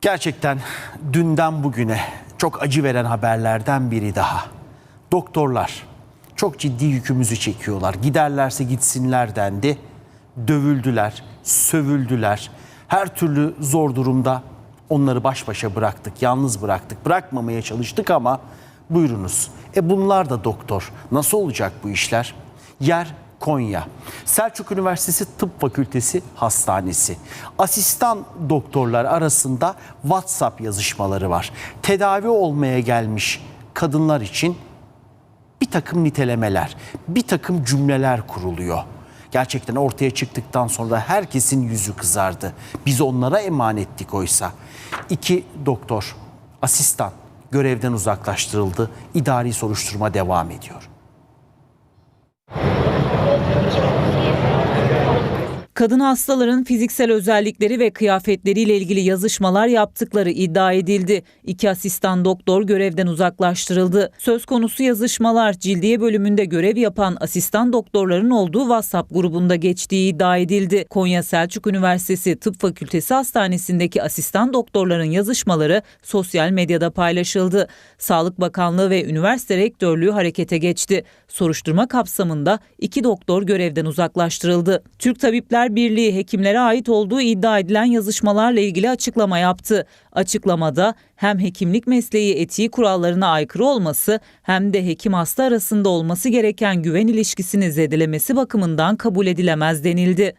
Gerçekten dünden bugüne çok acı veren haberlerden biri daha. Doktorlar çok ciddi yükümüzü çekiyorlar. Giderlerse gitsinler dendi. Dövüldüler, sövüldüler. Her türlü zor durumda onları baş başa bıraktık, yalnız bıraktık. Bırakmamaya çalıştık ama buyurunuz. E bunlar da doktor. Nasıl olacak bu işler? Yer Konya. Selçuk Üniversitesi Tıp Fakültesi Hastanesi. Asistan doktorlar arasında WhatsApp yazışmaları var. Tedavi olmaya gelmiş kadınlar için bir takım nitelemeler, bir takım cümleler kuruluyor. Gerçekten ortaya çıktıktan sonra herkesin yüzü kızardı. Biz onlara emanettik oysa. İki doktor, asistan görevden uzaklaştırıldı. İdari soruşturma devam ediyor. Kadın hastaların fiziksel özellikleri ve kıyafetleriyle ilgili yazışmalar yaptıkları iddia edildi. İki asistan doktor görevden uzaklaştırıldı. Söz konusu yazışmalar cildiye bölümünde görev yapan asistan doktorların olduğu WhatsApp grubunda geçtiği iddia edildi. Konya Selçuk Üniversitesi Tıp Fakültesi Hastanesi'ndeki asistan doktorların yazışmaları sosyal medyada paylaşıldı. Sağlık Bakanlığı ve üniversite rektörlüğü harekete geçti. Soruşturma kapsamında iki doktor görevden uzaklaştırıldı. Türk Tabipler Birliği hekimlere ait olduğu iddia edilen yazışmalarla ilgili açıklama yaptı. Açıklamada hem hekimlik mesleği etiği kurallarına aykırı olması hem de hekim hasta arasında olması gereken güven ilişkisini zedelemesi bakımından kabul edilemez denildi.